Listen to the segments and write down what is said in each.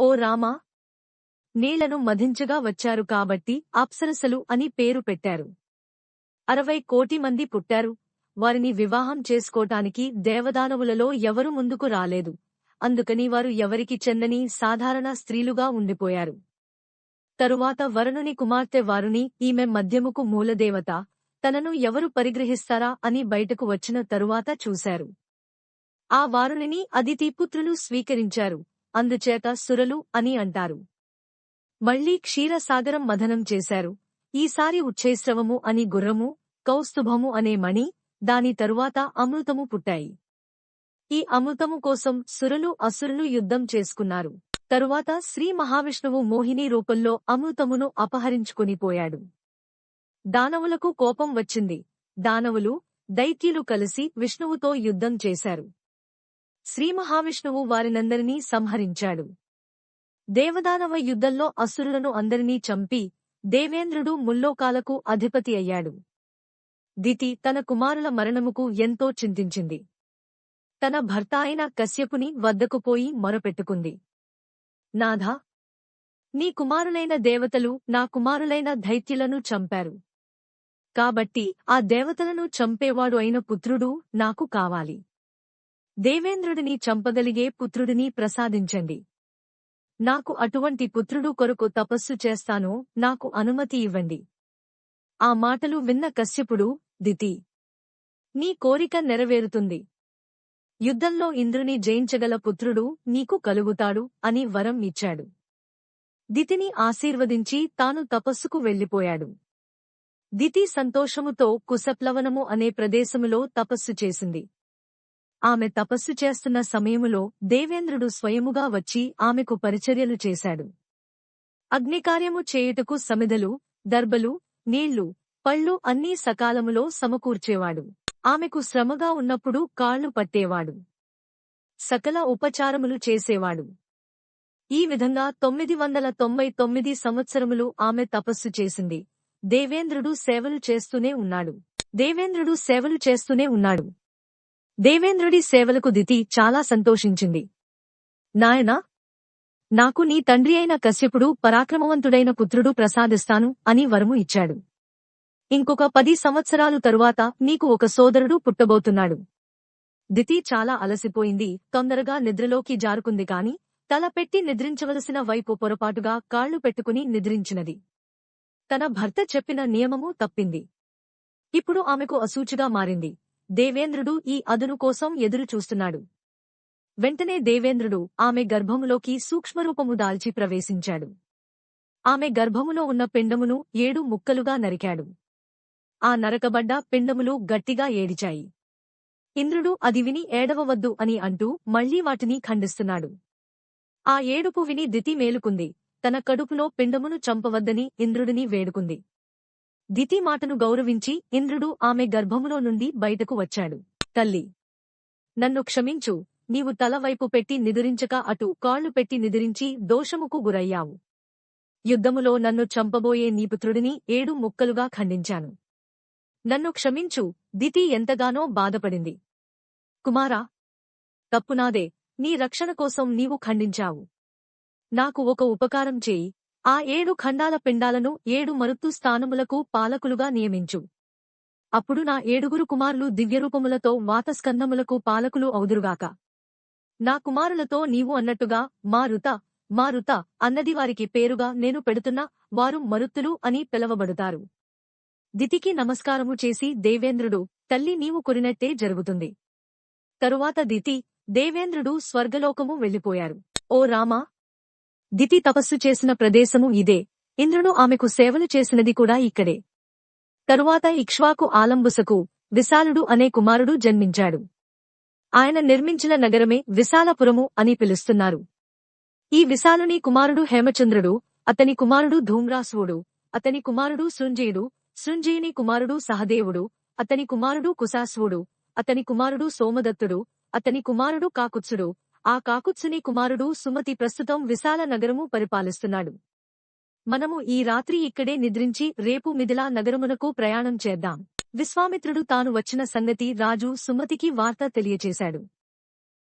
ఓ రామా! నీళ్ళను మధించగా వచ్చారు కాబట్టి అప్సరసలు అని పేరు పెట్టారు. అరవై కోటి మంది పుట్టారు. వారిని వివాహం చేసుకోటానికి దేవదానవులలో ఎవరు ముందుకు రాలేదు. అందుకని వారు ఎవరికి చెందని సాధారణ స్త్రీలుగా ఉండిపోయారు. తరువాత వరుణుని కుమార్తె వారుని ఈమె మధ్యముకు మూలదేవత తనను ఎవరు పరిగ్రహిస్తారా అని బయటకు వచ్చిన తరువాత చూశారు. ఆ వారునిని అదితిపుత్రులు స్వీకరించారు. అందుచేత సురలు అని అంటారు. మళ్ళీ క్షీరసాగరం మథనం చేశారు. ఈసారి ఉచ్ఛైస్రవము అని గుర్రము కౌస్తుభము అనే మణి దాని తరువాత అమృతము పుట్టాయి. ఈ అమృతము కోసం సురలు అసురులు యుద్ధం చేసుకున్నారు. తరువాత శ్రీ మహావిష్ణువు మోహిని రూపంలో అమృతమును అపహరించుకుని పోయాడు. దానవులకు కోపం వచ్చింది. దానవులు దైత్యులు కలిసి విష్ణువుతో యుద్ధం చేశారు. శ్రీ మహావిష్ణువు వారినందరినీ సంహరించాడు. దేవదానవ యుద్ధంలో అసురులను అందరినీ చంపి దేవేంద్రుడు ముల్లోకాలకు అధిపతి అయ్యాడు. దితి తన కుమారుల మరణముకు ఎంతో చింతించింది. తన భర్త అయిన కశ్యపుని వద్దకు పోయి మొరపెట్టుకుంది. నాథా నీ కుమారులైన దేవతలు నా కుమారులైన దైత్యులను చంపారు. కాబట్టి ఆ దేవతలను చంపేవాడు అయిన పుత్రుడు నాకు కావాలి. దేవేంద్రుడిని చంపగలిగే పుత్రుడిని ప్రసాదించండి. నాకు అటువంటి పుత్రుడు కొరకు తపస్సు చేస్తానో నాకు అనుమతి ఇవ్వండి. ఆ మాటలు విన్న కశ్యపుడు దితి నీ కోరిక నెరవేరుతుంది. యుద్ధంలో ఇంద్రుని జయించగల పుత్రుడు నీకు కలుగుతాడు అని వరం ఇచ్చాడు. దితిని ఆశీర్వదించి తాను తపస్సుకు వెళ్ళిపోయాడు దితి సంతోషముతో కుసప్లవనము అనే ప్రదేశములో తపస్సు చేసింది. ఆమె తపస్సు చేస్తున్న సమయములో దేవేంద్రుడు స్వయముగా వచ్చి ఆమెకు పరిచర్యలు చేశాడు. అగ్నికార్యము చేయుటకు సమిదలు దర్బలు నీళ్ళు పళ్ళు అన్నీ సకాలములో సమకూర్చేవాడు. ఆమెకు శ్రమగా ఉన్నప్పుడు కాళ్ళు పట్టేవాడు. సకల ఉపచారములు చేసేవాడు. ఈ విధంగా తొమ్మిది వందల తొంభై తొమ్మిది సంవత్సరములు ఆమె తపస్సు చేసింది. దేవేంద్రుడు సేవలు చేస్తూనే ఉన్నాడు. దేవేంద్రుడు సేవలు చేస్తూనే ఉన్నాడు. దేవేంద్రుడి సేవలకు దితి చాలా సంతోషించింది. నాయనా నాకు నీ తండ్రి అయిన కశ్యపుడు పరాక్రమవంతుడైన పుత్రుడు ప్రసాదిస్తాను అని వరము ఇచ్చాడు. ఇంకొక పది సంవత్సరాలు తరువాత నీకు ఒక సోదరుడు పుట్టబోతున్నాడు. దితి చాలా అలసిపోయింది తొందరగా నిద్రలోకి జారుకుంది కాని తల పెట్టి నిద్రించవలసిన వైపు పొరపాటుగా కాళ్ళు పెట్టుకుని నిద్రించినది. తన భర్త చెప్పిన నియమము తప్పింది. ఇప్పుడు ఆమెకు అసూచిగా మారింది. దేవేంద్రుడు ఈ అదును కోసం ఎదురు చూస్తున్నాడు. వెంటనే దేవేంద్రుడు ఆమె గర్భములోకి సూక్ష్మరూపము దాల్చి ప్రవేశించాడు. ఆమె గర్భములో ఉన్న పిండమును ఏడు ముక్కలుగా నరికాడు. ఆ నరకబడ్డ పిండములు గట్టిగా ఏడిచాయి. ఇంద్రుడు అది విని ఏడవవద్దు అని అంటూ మళ్ళీ వాటిని ఖండిస్తున్నాడు. ఆ ఏడుపు విని దితి మేలుకుంది. తన కడుపులో పిండమును చంపవద్దని ఇంద్రుడిని వేడుకుంది. దితి మాటను గౌరవించి ఇంద్రుడు ఆమె గర్భములో నుండి బయటకు వచ్చాడు. తల్లి! నన్ను క్షమించు. నీవు తలవైపు పెట్టి నిదురించక అటు కాళ్ళు పెట్టి నిదిరించి దోషముకు గురయ్యావు. యుద్ధములో నన్ను చంపబోయే నీ పుత్రుడిని ఏడు ముక్కలుగా ఖండించాను. నన్ను క్షమించు. దితి ఎంతగానో బాధపడింది. కుమారా! తప్పునాదే. నీ రక్షణ కోసం నీవు ఖండించావు. నాకు ఒక ఉపకారం చేయి. ఆ ఏడు ఖండాల పిండాలను ఏడు మరుత్తు స్థానములకు పాలకులుగా నియమించు. అప్పుడు నా ఏడుగురు కుమారులు దివ్యరూపములతో వాతస్కంధములకు పాలకులు అవుదురుగాక నా కుమారులతో నీవు అన్నట్టుగా మారుత మారుత అన్నది వారికి పేరుగా నేను పెడుతున్నా వారు మరుత్తులు అని పిలవబడుతారు. దితికి నమస్కారము చేసి దేవేంద్రుడు తల్లి నీవు కొరినట్టే జరుగుతుంది. తరువాత దితి దేవేంద్రుడు స్వర్గలోకము వెళ్ళిపోయారు ఓ రామా దితి తపస్సు చేసిన ప్రదేశము ఇదే. ఇంద్రుడు ఆమెకు సేవలు చేసినది కూడా ఇక్కడే. తరువాత ఇక్ష్వాకు ఆలంబుసకు విశాలుడు అనే కుమారుడు జన్మించాడు. ఆయన నిర్మించిన నగరమే విశాలపురము అని పిలుస్తున్నారు. ఈ విశాలుని కుమారుడు హేమచంద్రుడు అతని కుమారుడు ధూమ్రాసువుడు అతని కుమారుడు సృంజయుడు సృంజయుని కుమారుడు సహదేవుడు అతని కుమారుడు కుశాసువుడు అతని కుమారుడు సోమదత్తుడు అతని కుమారుడు కాకుత్సుడు ఆ కాకుత్సుని కుమారుడు సుమతి ప్రస్తుతం విశాల నగరము పరిపాలిస్తున్నాడు. మనము ఈ రాత్రి ఇక్కడే నిద్రించి రేపు మిథిలా నగరమునకు ప్రయాణం చేద్దాం. విశ్వామిత్రుడు తాను వచ్చిన సంగతి రాజు సుమతికి వార్త తెలియచేశాడు.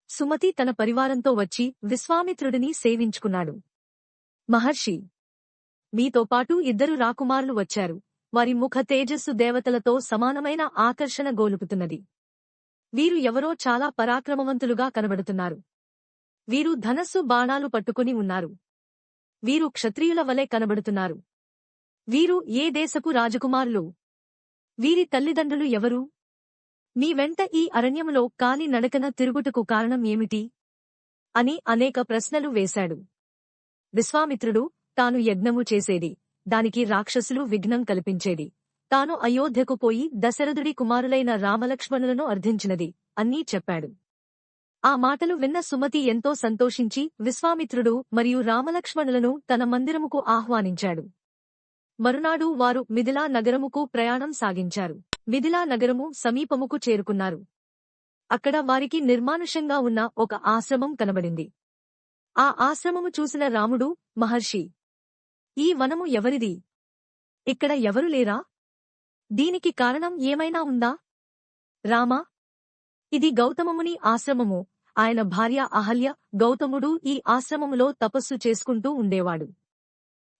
సుమతి తన పరివారంతో వచ్చి విశ్వామిత్రుడిని సేవించుకున్నాడు. మహర్షి! మీతో పాటు ఇద్దరు రాకుమారులు వచ్చారు. వారి ముఖ తేజస్సు దేవతలతో సమానమైన ఆకర్షణ గోలుపుతున్నది. వీరు ఎవరో చాలా పరాక్రమవంతులుగా కనబడుతున్నారు. వీరు ధనస్సు బాణాలు పట్టుకుని ఉన్నారు. వీరు క్షత్రియుల వలె కనబడుతున్నారు. వీరు ఏ దేశపు రాజకుమారులు? వీరి తల్లిదండ్రులు ఎవరు? మీ వెంట ఈ అరణ్యములో కాలి నడకన తిరుగుటకు కారణం ఏమిటి? అని అనేక ప్రశ్నలు వేశాడు. విశ్వామిత్రుడు తాను యజ్ఞము చేసేది దానికి రాక్షసులు విఘ్నం కల్పించేది. తాను అయోధ్యకు పోయి దశరథుడి కుమారులైన రామలక్ష్మణులను అర్థించినది అన్నీ చెప్పాడు. ఆ మాటలు విన్న సుమతి ఎంతో సంతోషించి విశ్వామిత్రుడు మరియు రామలక్ష్మణులను తన మందిరముకు ఆహ్వానించాడు. మరునాడు వారు మిథిలా నగరముకు ప్రయాణం సాగించారు. మిథిలా నగరము సమీపముకు చేరుకున్నారు. అక్కడ వారికి నిర్మానుషంగా ఉన్న ఒక ఆశ్రమం కనబడింది. ఆ ఆశ్రమము చూసిన రాముడు మహర్షి ఈ వనము ఎవరిది? ఇక్కడ ఎవరు లేరా? దీనికి కారణం ఏమైనా ఉందా? రామా ఇది గౌతమముని ఆశ్రమము. ఆయన భార్య అహల్య గౌతముడు ఈ ఆశ్రమములో తపస్సు చేసుకుంటూ ఉండేవాడు.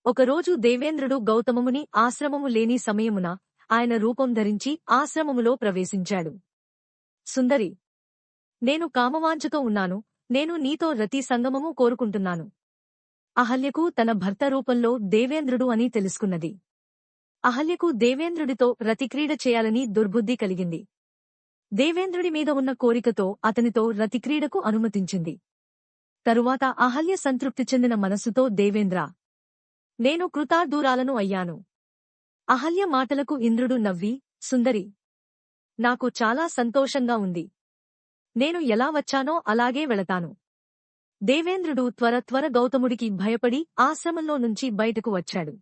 ఒకరోజు దేవేంద్రుడు గౌతమముని ఆశ్రమము లేని సమయమున ఆయన రూపం ధరించి ఆశ్రమములో ప్రవేశించాడు. సుందరి నేను కామవాంఛతో ఉన్నాను నేను నీతో రతి సంగమము కోరుకుంటున్నాను. అహల్యకు తన భర్త రూపంలో దేవేంద్రుడు అని తెలుసుకున్నది. అహల్యకు దేవేంద్రుడితో రతిక్రీడ చేయాలని దుర్బుద్ధి కలిగింది. దేవేంద్రుడి మీద ఉన్న కోరికతో అతనితో రతిక్రీడకు అనుమతించింది. తరువాత అహల్య సంతృప్తి చెందిన మనసుతో దేవేంద్ర నేను కృతార్థూరాలను అయ్యాను. అహల్య మాటలకు ఇంద్రుడు నవ్వి సుందరి నాకు చాలా సంతోషంగా ఉంది. నేను ఎలా వచ్చానో అలాగే వెళతాను. దేవేంద్రుడు త్వర త్వర గౌతముడికి భయపడి ఆశ్రమంలో నుంచి బయటకు వచ్చాడు.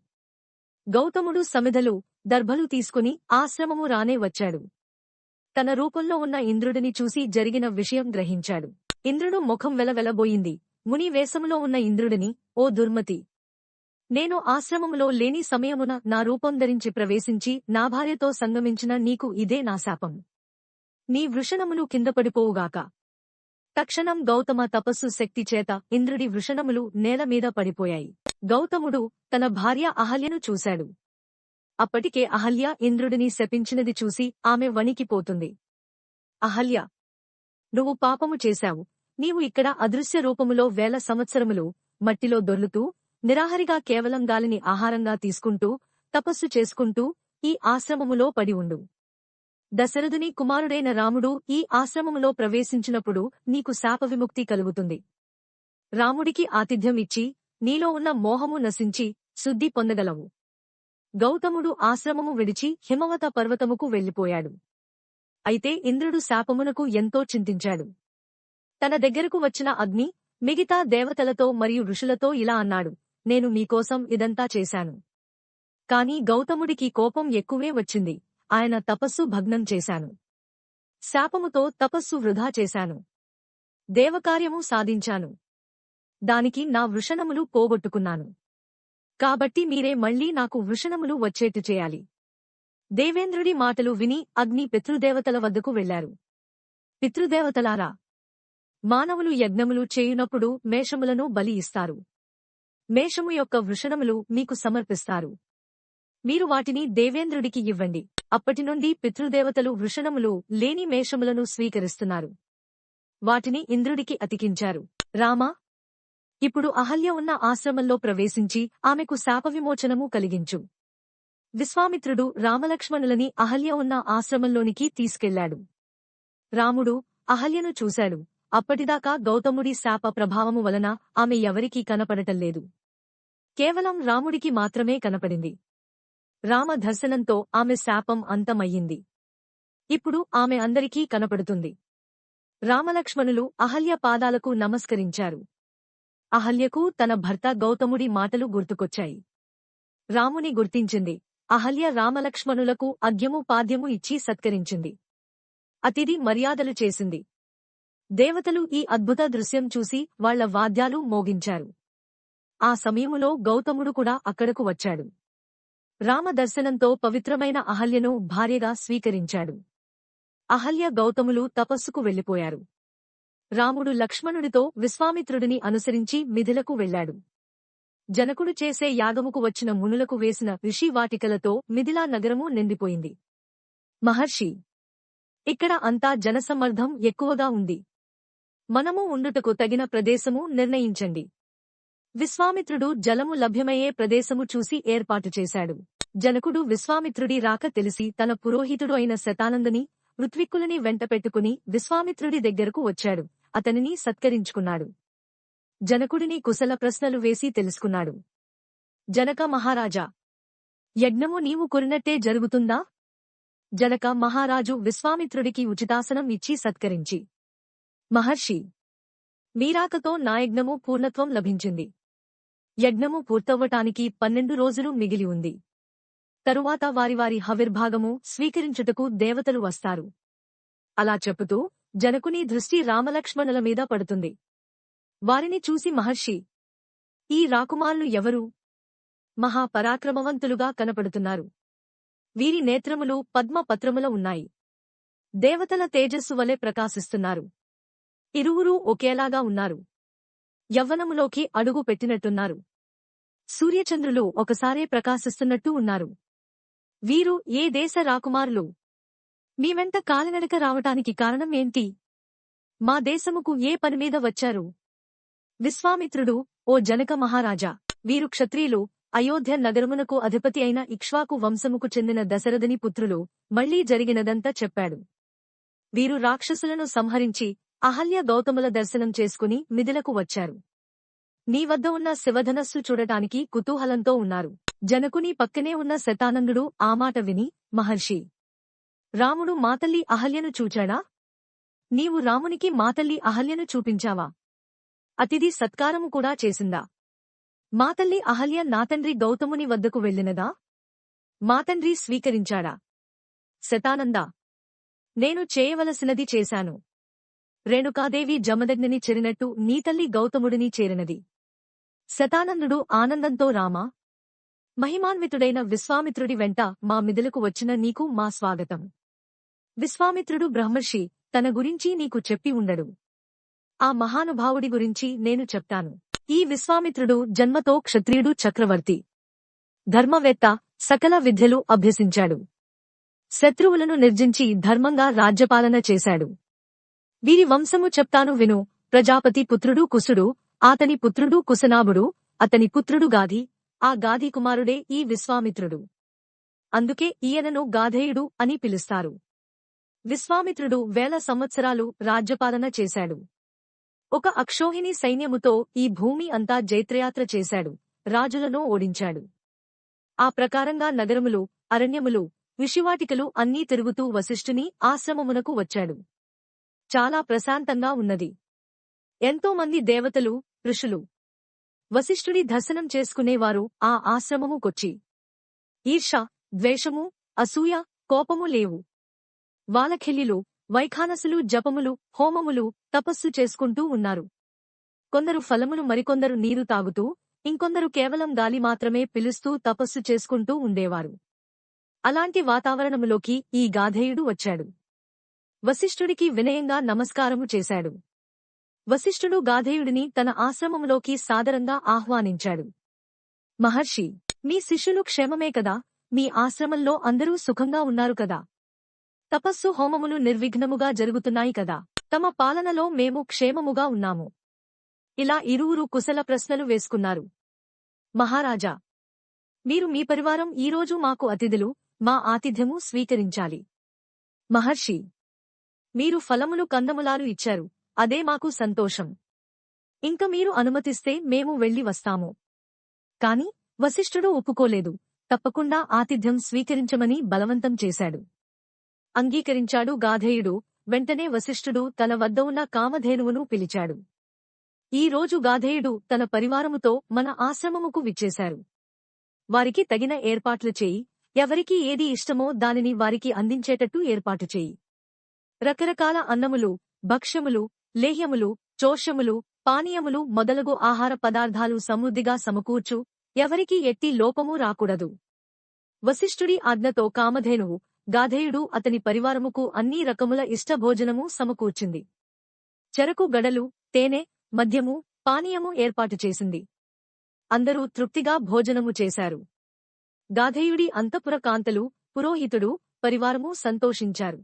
గౌతముడు సమిధలు దర్భలు తీసుకుని ఆశ్రమము రానే వచ్చాడు. తన రూపంలో ఉన్న ఇంద్రుడిని చూసి జరిగిన విషయం గ్రహించాడు. ఇంద్రుడు ముఖం వెలవెలబోయింది. ముని వేషములో ఉన్న ఇంద్రుడిని ఓ దుర్మతి! నేను ఆశ్రమములో లేని సమయమున నా రూపం ధరించి ప్రవేశించి నా భార్యతో సంగమించిన నీకు ఇదే నా శాపం. నీ వృషణములు కిందపడిపోవుగాక తక్షణం గౌతమ తపస్సు శక్తి చేత ఇంద్రుడి వృషణములు నేలమీద పడిపోయాయి. గౌతముడు తన భార్య అహల్యను చూశాడు. అప్పటికే అహల్య ఇంద్రుడిని శపించినది చూసి ఆమె వణికిపోతుంది. అహల్య నువ్వు పాపము చేశావు. నీవు ఇక్కడ అదృశ్య రూపములో వేల సంవత్సరములు మట్టిలో దొర్లుతూ నిరాహరిగా కేవలం గాలిని ఆహారంగా తీసుకుంటూ తపస్సు చేసుకుంటూ ఈ ఆశ్రమములో పడి ఉండు. దశరథుని కుమారుడైన రాముడు ఈ ఆశ్రమములో ప్రవేశించినప్పుడు నీకు శాప విముక్తి కలుగుతుంది. రాముడికి ఆతిథ్యం ఇచ్చి నీలో ఉన్న మోహము నశించి శుద్ధి పొందగలవు. గౌతముడు ఆశ్రమము విడిచి హిమవత పర్వతముకు వెళ్ళిపోయాడు అయితే ఇంద్రుడు శాపమునకు ఎంతో చింతించాడు. తన దగ్గరకు వచ్చిన అగ్ని మిగతా దేవతలతో మరియు ఋషులతో ఇలా అన్నాడు నేను మీకోసం ఇదంతా చేశాను. కాని గౌతముడికి కోపం ఎక్కువే వచ్చింది ఆయన తపస్సు భగ్నం చేశాను. శాపముతో తపస్సు వృధా చేశాను. దేవకార్యము సాధించాను. దానికి నా వృషణములు పోగొట్టుకున్నాను. కాబట్టి మీరే మళ్ళీ నాకు వృషణములు వచ్చేట్టు చేయాలి. దేవేంద్రుడి మాటలు విని అగ్ని పితృదేవతల వద్దకు వెళ్ళారు పితృదేవతలారా మానవులు యజ్ఞములు చేయునప్పుడు మేషములను బలి ఇస్తారు. మేషము యొక్క వృషణములు మీకు సమర్పిస్తారు. మీరు వాటిని దేవేంద్రుడికి ఇవ్వండి. అప్పటినుండి పితృదేవతలు వృషణములు లేని మేషములను స్వీకరిస్తున్నారు. వాటిని ఇంద్రుడికి అతికించారు. రామా ఇప్పుడు అహల్య ఉన్న ఆశ్రమంలో ప్రవేశించి ఆమెకు శాపవిమోచనము కలిగించు. విశ్వామిత్రుడు రామలక్ష్మణులని అహల్య ఉన్న ఆశ్రమంలోనికి తీసుకెళ్ళాడు. రాముడు అహల్యను చూశాడు. అప్పటిదాకా గౌతముడి శాప ప్రభావము వలన ఆమె ఎవరికీ కనపడటంలేదు. కేవలం రాముడికి మాత్రమే కనపడింది. రామ దర్శనంతో ఆమె శాపం అంతమయ్యింది. ఇప్పుడు ఆమె అందరికీ కనపడుతుంది. రామలక్ష్మణులు అహల్య పాదాలకు నమస్కరించారు. అహల్యకు తన భర్త గౌతముడి మాటలు గుర్తుకొచ్చాయి. రాముని గుర్తించింది. అహల్య రామలక్ష్మణులకు అగ్యము పాద్యము ఇచ్చి సత్కరించింది. అతిథి మర్యాదలు చేసింది. దేవతలు ఈ అద్భుత దృశ్యం చూసి వాళ్ళ వాద్యాలు మోగించారు. ఆ సమయములో గౌతముడు కూడా అక్కడకు వచ్చాడు. రామ దర్శనంతో పవిత్రమైన అహల్యను భార్యగా స్వీకరించాడు. అహల్య గౌతములు తపస్సుకు వెళ్ళిపోయారు రాముడు లక్ష్మణుడితో విశ్వామిత్రుడిని అనుసరించి మిథిలకు వెళ్ళాడు జనకుడు చేసే యాగముకు వచ్చిన మునులకు వేసిన ఋషివాటికలతో మిథిలా నగరము నిండిపోయింది. మహర్షి ఇక్కడ అంతా జనసమ్మర్ధం ఎక్కువగా ఉంది. మనము ఉండుటకు తగిన ప్రదేశము నిర్ణయించండి. విశ్వామిత్రుడు జలము లభ్యమయ్యే ప్రదేశము చూసి ఏర్పాటు చేశాడు. జనకుడు విశ్వామిత్రుడి రాక తెలిసి తన పురోహితుడు అయిన శతానందని ఋత్విక్కులని వెంటపెట్టుకుని విశ్వామిత్రుడి దగ్గరకు వచ్చాడు. అతనిని సత్కరించుకున్నాడు. జనకుడిని కుశల ప్రశ్నలు వేసి తెలుసుకున్నాడు. జనక మహారాజా! యజ్ఞము నీవు కొరినట్టే జరుగుతుందా? జనక మహారాజు విశ్వామిత్రుడికి ఉచితాసనం ఇచ్చి సత్కరించి. మహర్షి! మీరాకతో నా యజ్ఞము పూర్ణత్వం లభించింది. యజ్ఞము పూర్తవ్వటానికి పన్నెండు రోజులు మిగిలి ఉంది. తరువాత వారి వారి హవిర్భాగము స్వీకరించుటకు దేవతలు వస్తారు. అలా చెప్పుతూ జనకుని దృష్టి రామలక్ష్మణుల మీద పడుతుంది. వారిని చూసి మహర్షి ఈ రాకుమారులు ఎవరు? మహాపరాక్రమవంతులుగా కనపడుతున్నారు. వీరి నేత్రములు పద్మపత్రముల ఉన్నాయి. దేవతల తేజస్సు వలె ప్రకాశిస్తున్నారు. ఇరువురూ ఒకేలాగా ఉన్నారు. యవ్వనములోకి అడుగు పెట్టినట్టున్నారు. సూర్యచంద్రులు ఒకసారే ప్రకాశిస్తున్నట్టు ఉన్నారు. వీరు ఏ దేశ రాకుమారులు? మేమెంత వెంట కాలినడక రావటానికి కారణం ఏంటి? మా దేశముకు ఏ పనిమీద వచ్చారు? విశ్వామిత్రుడు ఓ జనక మహారాజా వీరు క్షత్రియులు అయోధ్య నగరమునకు అధిపతి అయిన ఇక్ష్వాకు వంశముకు చెందిన దశరథని పుత్రులు మళ్ళీ జరిగినదంతా చెప్పాడు. వీరు రాక్షసులను సంహరించి అహల్య గౌతముల దర్శనం చేసుకుని మిథిలకు వచ్చారు. నీ వద్ద ఉన్న శివధనస్సు చూడటానికి కుతూహలంతో ఉన్నారు. జనకుని పక్కనే ఉన్న శతానందుడు ఆ మాట విని మహర్షి! రాముడు మాతల్లి అహల్యను చూచాడా? నీవు రామునికి మాతల్లి అహల్యను చూపించావా? అతిథి సత్కారము కూడా చేసిందా? మాతల్లి అహల్య నాతండ్రి గౌతముని వద్దకు వెళ్ళినదా? మాతండ్రి స్వీకరించాడా? శతానంద! నేను చేయవలసినది చేశాను. రేణుకాదేవి జమదగ్నిని చెరినట్టు నీతల్లి గౌతముడిని చేరినది. శతానందుడు ఆనందంతో రామా! మహిమాన్వితుడైన విశ్వామిత్రుడి వెంట మా మిదులకు వచ్చిన నీకు మా స్వాగతం. విశ్వామిత్రుడు బ్రహ్మర్షి తన గురించి నీకు చెప్పి ఉండడు. ఆ మహానుభావుడి గురించి నేను చెప్తాను. ఈ విశ్వామిత్రుడు జన్మతో క్షత్రియుడు చక్రవర్తి. ధర్మవేత్త సకల విద్యలు అభ్యసించాడు. శత్రువులను నిర్జించి ధర్మంగా రాజ్యపాలన చేశాడు. వీరి వంశము చెప్తాను విను ప్రజాపతి పుత్రుడు కుసుడు ఆతని పుత్రుడు కుసనాభుడు అతని పుత్రుడు గాధి ఆ గాధి కుమారుడే ఈ విశ్వామిత్రుడు. అందుకే ఈయనను గాధేయుడు అని పిలుస్తారు. విశ్వామిత్రుడు వేల సంవత్సరాలు రాజ్యపాలన చేశాడు. ఒక అక్షోహిణి సైన్యముతో ఈ భూమి అంతా జైత్రయాత్ర చేశాడు. రాజులను ఓడించాడు. ఆ ప్రకారంగా నగరములు అరణ్యములు విషివాటికలు అన్నీ తిరుగుతూ వశిష్ఠుని ఆశ్రమమునకు వచ్చాడు. చాలా ప్రశాంతంగా ఉన్నది. ఎంతో మంది దేవతలు ఋషులు వశిష్ఠుడి దర్శనం చేసుకునేవారు ఆ ఆశ్రమముకొచ్చి ఈర్ష ద్వేషము అసూయ కోపము లేవు. వాలఖెల్లిలు వైఖానసులు జపములు హోమములు తపస్సు చేసుకుంటూ ఉన్నారు. కొందరు ఫలములు మరికొందరు నీరు తాగుతూ ఇంకొందరు కేవలం గాలి మాత్రమే పిలుస్తూ తపస్సు చేసుకుంటూ ఉండేవారు. అలాంటి వాతావరణములోకి ఈ గాధేయుడు వచ్చాడు. వశిష్ఠుడికి వినయంగా నమస్కారము చేశాడు. వశిష్ఠుడు గాధేయుడిని తన ఆశ్రమంలోకి సాదరంగా ఆహ్వానించాడు. మహర్షి మీ శిష్యులు క్షేమమే కదా? మీ ఆశ్రమంలో అందరూ సుఖంగా ఉన్నారు కదా? తపస్సు హోమములు నిర్విఘ్నముగా జరుగుతున్నాయి కదా? తమ పాలనలో మేము క్షేమముగా ఉన్నాము ఇలా ఇరువురు కుశల ప్రశ్నలు వేసుకున్నారు. మహారాజా మీరు మీ పరివారం ఈరోజు మాకు అతిథులు మా ఆతిథ్యము స్వీకరించాలి మహర్షి మీరు ఫలములు కందములాలు ఇచ్చారు. అదే మాకు సంతోషం. ఇంక మీరు అనుమతిస్తే మేము వెళ్ళి వస్తాము. కాని వశిష్ఠుడు ఒప్పుకోలేదు. తప్పకుండా ఆతిథ్యం స్వీకరించమని బలవంతం చేశాడు. అంగీకరించాడు గాధేయుడు. వెంటనే వశిష్ఠుడు తన వద్ద ఉన్న కామధేనువును పిలిచాడు. ఈ రోజు గాధేయుడు తన పరివారముతో మన ఆశ్రమముకు విచ్చేశారు. వారికి తగిన ఏర్పాట్లు చేయి. ఎవరికి ఏది ఇష్టమో దానిని వారికి అందించేటట్టు ఏర్పాటు చేయి. రకరకాల అన్నములు భక్ష్యములు లేహ్యములు చోషములు పానీయములు మొదలగు ఆహార పదార్థాలు సమృద్ధిగా సమకూర్చు ఎవరికీ ఎట్టి లోపము రాకూడదు. వశిష్ఠుడి ఆజ్ఞతో కామధేనువు గాధేయుడు అతని పరివారముకు అన్ని రకముల ఇష్టభోజనము సమకూర్చింది. చెరకు గడలు తేనె మద్యము పానీయము ఏర్పాటు చేసింది. అందరూ తృప్తిగా భోజనము చేశారు. గాధేయుడి అంతఃపుర కాంతలు పురోహితుడు పరివారము సంతోషించారు.